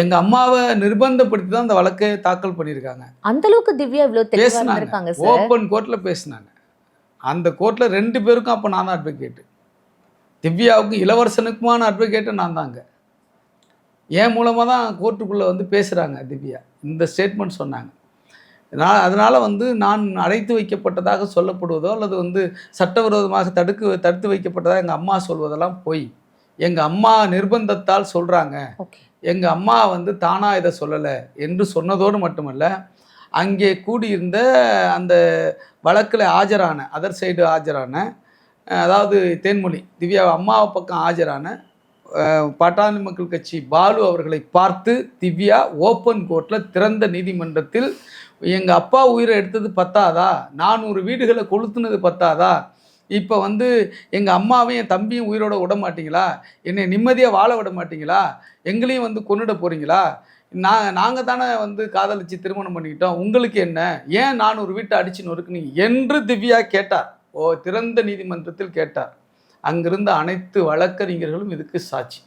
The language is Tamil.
எங்க அம்மாவை நிர்பந்தப்படுத்தி தான் அந்த வழக்கை தாக்கல் பண்ணியிருக்காங்க. அந்த அளவுக்கு திவ்யா இவ்வளவு தெளிவா பேசுனாங்க. ஓப்பன் கோர்ட்ல பேசினாங்க. அந்த கோர்ட்ல ரெண்டு பேருக்கும் அப்போ நான் தான் அட்வொகேட்டு திவ்யாவுக்கும் இளவரசனுக்குமான அட்வொகேட்டு நான் தாங்க. என் மூலமாக தான் கோர்ட்டுக்குள்ளே வந்து பேசுகிறாங்க திவ்யா. இந்த ஸ்டேட்மெண்ட் சொன்னாங்க. நான் அதனால் வந்து நான் அடைத்து வைக்கப்பட்டதாக சொல்லப்படுவதோ அல்லது வந்து சட்டவிரோதமாக தடுக்கு தடுத்து வைக்கப்பட்டதாக எங்கள் அம்மா சொல்வதெல்லாம் பொய். எங்கள் அம்மா நிர்பந்தத்தால் சொல்கிறாங்க எங்கள் அம்மா வந்து தானாக இதை சொல்லலை என்று சொன்னதோடு மட்டுமல்ல அங்கே கூடியிருந்த அந்த வழக்கில் ஆஜரான அதர் சைடு ஆஜரான அதாவது தேன்மொழி திவ்யா அம்மாவை பக்கம் ஆஜரான பாட்டாளி மக்கள் கட்சி பாலு அவர்களை பார்த்து திவ்யா ஓப்பன் கோர்ட்டில் திறந்த நீதிமன்றத்தில் எங்கள் அப்பா உயிரை எடுத்தது பத்தாதா? நானூறு வீடுகளை கொளுத்துனது பத்தாதா? இப்போ வந்து எங்கள் அம்மாவையும் என் தம்பியும் உயிரோட விட மாட்டீங்களா? என்னை நிம்மதியாக வாழ விட மாட்டீங்களா? எங்களையும் வந்து கொன்னுட போகிறீங்களா நான் நாங்கள் தானே வந்து காதலிச்சு திருமணம் பண்ணிக்கிட்டோம். உங்களுக்கு என்ன? ஏன் நான் ஒரு வீட்டை அடிச்சு நொறுக்குனீங்க என்று திவ்யா கேட்டார். ஓ திறந்த நீதிமன்றத்தில் கேட்டார். அங்கிருந்த அனைத்து வழக்கறிஞர்களும் இதுக்கு சாட்சி.